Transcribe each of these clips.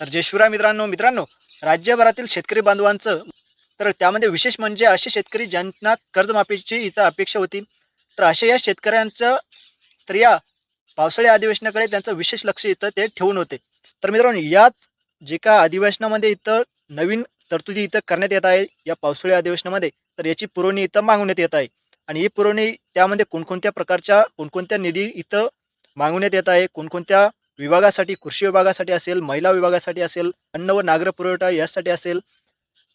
तर जयशिवराय मित्रांनो मित्रांनो राज्यभरातील शेतकरी बांधवांचं तर त्यामध्ये विशेष म्हणजे असे शेतकरी ज्यांना कर्जमाफीची इथं अपेक्षा होती तर अशा या शेतकऱ्यांचं तर या पावसाळी अधिवेशनाकडे त्यांचं विशेष लक्ष इथं ते ठेवून होते. तर मित्रांनो याच जे का अधिवेशनामध्ये इथं नवीन तरतुदी इथं करण्यात येत आहे या पावसाळी अधिवेशनामध्ये तर याची पुरवणी इथं मागवण्यात येत आहे. आणि ही पुरवणी त्यामध्ये कोणकोणत्या प्रकारच्या कोणकोणत्या निधी इथं मागवण्यात येत आहे कोणकोणत्या विभागासाठी कृषी विभागासाठी असेल महिला विभागासाठी असेल अन्न व नागर पुरवठा यासाठी असेल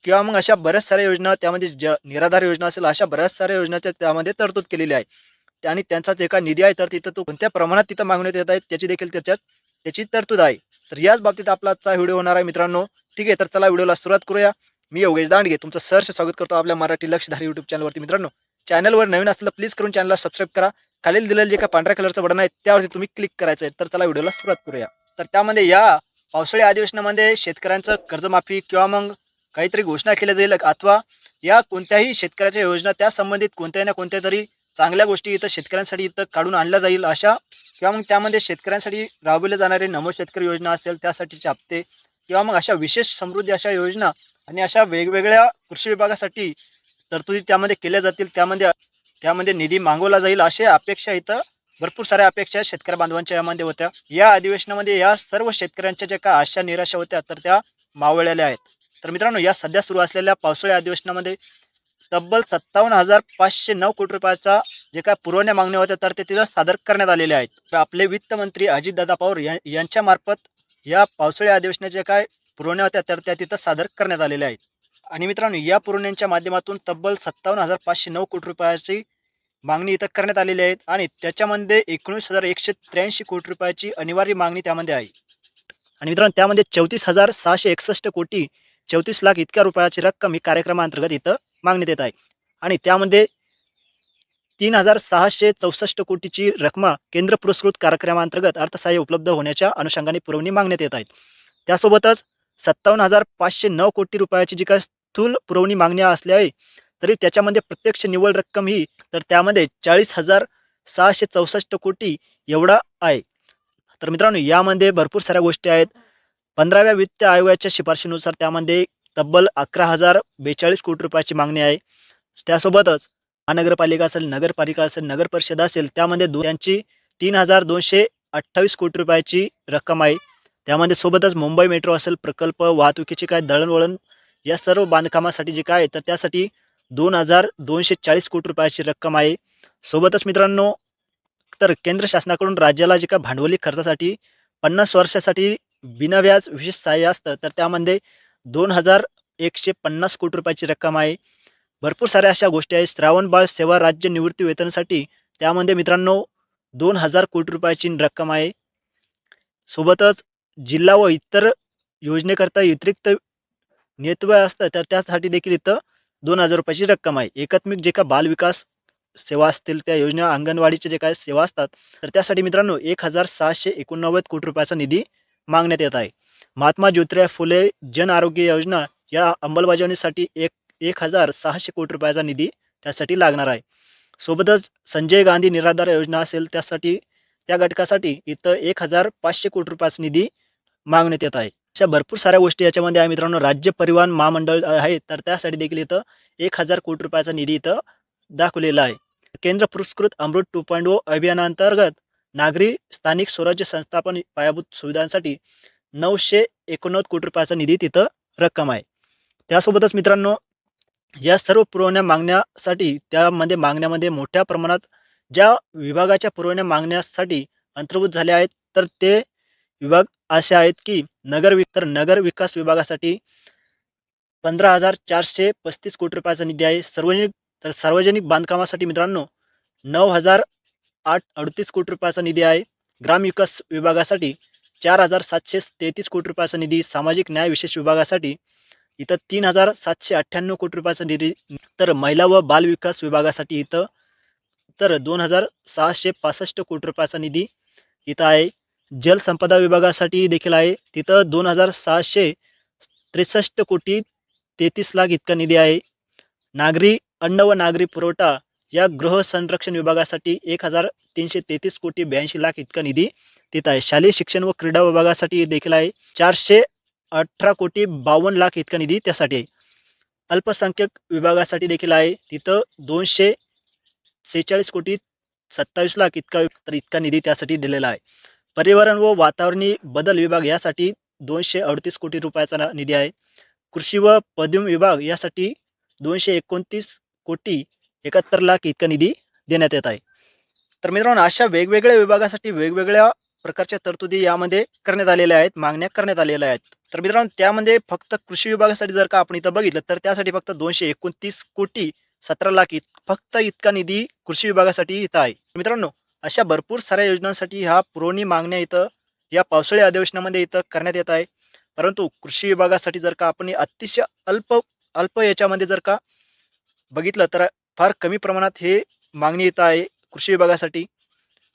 किंवा मग अशा बऱ्याच साऱ्या योजना त्यामध्ये ज निराधार योजना असेल अशा बऱ्याच साऱ्या योजनाच्या त्यामध्ये तरतूद केलेली आहे. त्या- आणि त्यांचाच एका निधी आहे तर तिथं तो कोणत्या प्रमाणात तिथं मागण्यात येत आहे त्याची देखील त्याच्यात त्याची तरतूद आहे. तर याच बाबतीत आपला आजचा व्हिडिओ होणार आहे मित्रांनो. ठीक आहे तर चला व्हिडिओला सुरुवात करूया. मी योगेश दांडगे तुमचं सहर्ष स्वागत करतो आपल्या मराठी लक्षधारी युट्यूब चॅनलवरती मित्रांनो. चॅनलवर नवीन असलं प्लीज करून चॅनलला सबस्क्राईब करा. खालील दिलेलं जे का पांढऱ्या कलरचं बटन आहे त्यावरती तुम्ही क्लिक करायचं आहे तर चला व्हिडिओला सुरुवात करूया. तर त्यामध्ये या पावसाळी अधिवेशनामध्ये शेतकऱ्यांचं कर्जमाफी किंवा मग काहीतरी घोषणा केल्या जाईल अथवा या कोणत्याही शेतकऱ्याच्या योजना त्या संबंधित कोणत्या ना कोणत्या तरी चांगल्या गोष्टी इथं शेतकऱ्यांसाठी इथं काढून आणल्या जाईल अशा किंवा मग त्यामध्ये शेतकऱ्यांसाठी राबवले जाणारे नमो शेतकरी योजना असेल त्यासाठीचे हप्ते किंवा मग अशा विशेष समृद्धी अशा योजना आणि अशा वेगवेगळ्या कृषी विभागासाठी तरतुदी त्यामध्ये केल्या जातील. त्यामध्ये त्यामध्ये निधी मागवला जाईल अशा अपेक्षा इथं भरपूर साऱ्या अपेक्षा शेतकरी बांधवांच्या यामध्ये होत्या. या अधिवेशनामध्ये या सर्व शेतकऱ्यांच्या ज्या काय आशा निराशा होत्या तर त्या मावळलेल्या आहेत. तर मित्रांनो या सध्या सुरू असलेल्या पावसाळी अधिवेशनामध्ये तब्बल सत्तावन्न हजार पाचशे नऊ कोटी रुपयाचा जे काय पुरवण्या मागण्या होत्या तर ते तिथं सादर करण्यात आलेले आहेत. तर आपले वित्तमंत्री अजितदादा पवार या यांच्या मार्फत या पावसाळी अधिवेशनाच्या काय पुरवण्या होत्या तर त्या तिथं सादर करण्यात आलेल्या आहेत. आणि मित्रांनो या पुरवण्यांच्या माध्यमातून तब्बल सत्तावन्न हजार पाचशे नऊ कोटी रुपयाची मागणी इथं करण्यात आलेली आहे आणि त्याच्यामध्ये एकोणीस हजार एकशे त्र्याऐंशी कोटी रुपयाची अनिवार्य मागणी त्यामध्ये आहे. आणि मित्रांनो त्यामध्ये चौतीस हजार सहाशे एकसष्ट कोटी चौतीस लाख इतक्या रुपयाची रक्कम ही कार्यक्रमाअंतर्गत इथं मागण्यात येत आहे. आणि त्यामध्ये तीन हजार सहाशे चौसष्ट कोटीची रक्कम केंद्र पुरस्कृत कार्यक्रमाअंतर्गत अर्थसहाय्य उपलब्ध होण्याच्या अनुषंगाने पुरवणी मागण्यात येत आहेत. त्यासोबतच सत्तावन्न हजार पाचशे नऊ कोटी रुपयाची जी काय स्थूल पुरवणी मागण्या असल्या आहे तरी त्याच्यामध्ये प्रत्यक्ष निव्वळ रक्कम ही तर त्यामध्ये चाळीस हजार सहाशे चौसष्ट कोटी एवढा आहे. तर मित्रांनो यामध्ये भरपूर साऱ्या गोष्टी आहेत. पंधराव्या वित्त आयोगाच्या शिफारशीनुसार त्यामध्ये तब्बल अकरा हजार बेचाळीस कोटी रुपयाची मागणी आहे. त्यासोबतच महानगरपालिका असेल नगरपालिका असेल नगर परिषद असेल त्यामध्ये दो त्यांची तीन हजार दोनशे अठ्ठावीस कोटी रुपयाची रक्कम आहे. त्यामध्ये सोबतच मुंबई मेट्रो असेल प्रकल्प वाहतुकीची काय दळणवळण या सर्व बांधकामासाठी जे काय आहे, तर त्यासाठी दोन हजार दोनशे चाळीस कोटी रुपयाची रक्कम आहे. सोबतच मित्रांनो तर केंद्र शासनाकडून राज्याला जे का भांडवली खर्चासाठी पन्नास वर्षासाठी बिनाव्याज विशेष सहाय्य असतं तर त्यामध्ये दोन हजार एकशे पन्नास कोटी रुपयाची रक्कम आहे. भरपूर साऱ्या अशा गोष्टी आहेत. श्रावण बाळ सेवा राज्य निवृत्ती वेतनासाठी त्यामध्ये मित्रांनो दोन हजार कोटी रुपयाची रक्कम आहे. सोबतच जिल्हा व इतर योजनेकरता व्यतिरिक्त नेतव्य असतं तर त्यासाठी देखील इथं दोन हजार रुपयाची रक्कम आहे. एकात्मिक जे का बालविकास सेवा असतील त्या योजना अंगणवाडीचे जे काय सेवा असतात तर त्यासाठी मित्रांनो एक हजार सहाशे एकोणनव्वद कोटी रुपयाचा निधी मागण्यात येत आहे. महात्मा ज्योतिराव फुले जन आरोग्य योजना या अंमलबजावणीसाठी एक एक हजार सहाशे कोटी रुपयाचा निधी त्यासाठी लागणार आहे. सोबतच संजय गांधी निराधार योजना असेल त्यासाठी त्या घटकासाठी इथं एक हजार पाचशे कोटी रुपयाचा निधी मागण्यात येत आहे. अशा भरपूर साऱ्या गोष्टी याच्यामध्ये आहे मित्रांनो. राज्य परिवहन महामंडळ आहे. तर त्यासाठी देखील इथं एक हजार कोटी रुपयाचा निधी इथं दाखवलेला आहे. केंद्र पुरस्कृत अमृत टू पॉईंट ओ अभियानांतर्गत नागरी स्थानिक स्वराज्य संस्थापन पायाभूत सुविधांसाठी नऊशे एकोणनव्वद कोटी रुपयाचा निधी तिथं रक्कम आहे. त्यासोबतच मित्रांनो या सर्व पुरवण्या मागण्यासाठी त्यामध्ये मागण्यामध्ये मोठ्या प्रमाणात ज्या विभागाच्या पुरवण्या मागण्यासाठी अंतर्भूत झाल्या आहेत तर ते विभाग असे आहेत की नगर वि तर नगर विकास विभागासाठी पंधरा हजार चारशे पस्तीस कोटी रुपयाचा निधी आहे. सार्वजनिक तर सार्वजनिक बांधकामासाठी मित्रांनो नऊ हजार आठ अडतीस कोटी रुपयाचा निधी आहे. ग्राम विकास विभागासाठी चार हजार सातशे तेहतीस कोटी रुपयाचा निधी सामाजिक न्याय विशेष विभागासाठी इथं तीन हजार सातशे अठ्ठ्याण्णव कोटी रुपयाचा निधी तर महिला व बाल विकास विभागासाठी इथं तर दोन हजार सहाशे पासष्ट कोटी रुपयाचा निधी इथं आहे. जलसंपदा विभागासाठी देखील आहे. तिथं दोन हजार सहाशे त्रेसष्ट कोटी तेहतीस लाख इतका निधी आहे. नागरी अन्न व नागरी पुरवठा या गृह संरक्षण विभागासाठी एक हजार तीनशे तेहतीस कोटी ब्याऐंशी लाख इतका निधी तिथं आहे. शालेय शिक्षण व क्रीडा विभागासाठी देखील आहे. चारशे अठरा कोटी बावन्न लाख इतका निधी त्यासाठी आहे. अल्पसंख्यक विभागासाठी देखील आहे. तिथं दोनशे सेहेचाळीस कोटी सत्तावीस लाख इतका तर इतका निधी त्यासाठी दिलेला आहे. पर्यावरण व वातावरणी बदल विभाग यासाठी दोनशे अडतीस कोटी रुपयाचा निधी आहे. कृषी व पद्युम विभाग यासाठी दोनशे एकोणतीस कोटी एकाहत्तर लाख इतका निधी देण्यात येत आहे. तर मित्रांनो अशा वेगवेगळ्या विभागासाठी वेगवेगळ्या प्रकारच्या तरतुदी यामध्ये करण्यात आलेल्या आहेत मागण्या करण्यात आलेल्या आहेत. तर मित्रांनो त्यामध्ये फक्त कृषी विभागासाठी जर का आपण इथं बघितलं तर त्यासाठी फक्त दोनशे एकोणतीस कोटी सतरा लाख इत फक्त इतका निधी कृषी विभागासाठी इथं आहे. मित्रांनो अशा भरपूर साऱ्या योजनांसाठी ह्या पुरवणी मागण्या इथं या पावसाळी अधिवेशनामध्ये इथं करण्यात येत आहे. परंतु कृषी विभागासाठी जर का आपण अतिशय अल्प अल्प याच्यामध्ये जर का बघितलं तर फार कमी प्रमाणात हे मागणी येत आहे कृषी विभागासाठी.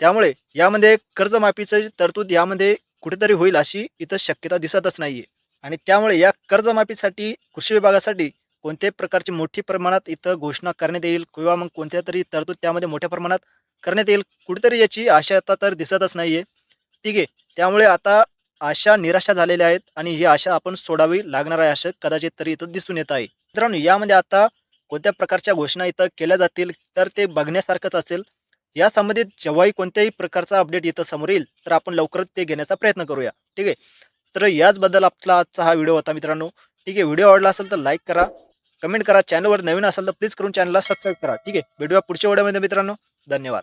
त्यामुळे यामध्ये कर्जमाफीचं तरतूद यामध्ये कुठेतरी होईल अशी इथं शक्यता दिसतच नाही आहे आणि त्यामुळे या कर्जमाफीसाठी कृषी विभागासाठी कोणत्याही प्रकारची मोठी प्रमाणात इथं घोषणा करण्यात येईल किंवा मग कोणत्या तरी तरतूद त्यामध्ये मोठ्या प्रमाणात करण्यात येईल. कुठेतरी याची आशा आता तर दिसतच नाही आहे ठीक? आहे त्यामुळे आता आशा निराशा झालेल्या आहेत आणि ही आशा आपण सोडावी लागणार आहे असं कदाचित तरी इथं दिसून येत आहे. मित्रांनो यामध्ये आता कोणत्या प्रकारच्या घोषणा इथं केल्या जातील तर ते बघण्यासारखंच असेल. या संबंधित जेव्हाही कोणत्याही प्रकारचा अपडेट इथं समोर येईल तर आपण लवकरच ते घेण्याचा प्रयत्न करूया. ठीक? आहे तर याचबद्दल आपला आजचा हा व्हिडिओ होता मित्रांनो. ठीक? आहे व्हिडिओ आवडला असेल तर लाईक करा कमेंट करा. चॅनलवर नवीन असेल तर प्लीज करून चॅनलला सबस्क्राईब करा. ठीक? आहे भेटूया पुढच्या व्हिडिओमध्ये मित्रांनो. धन्यवाद.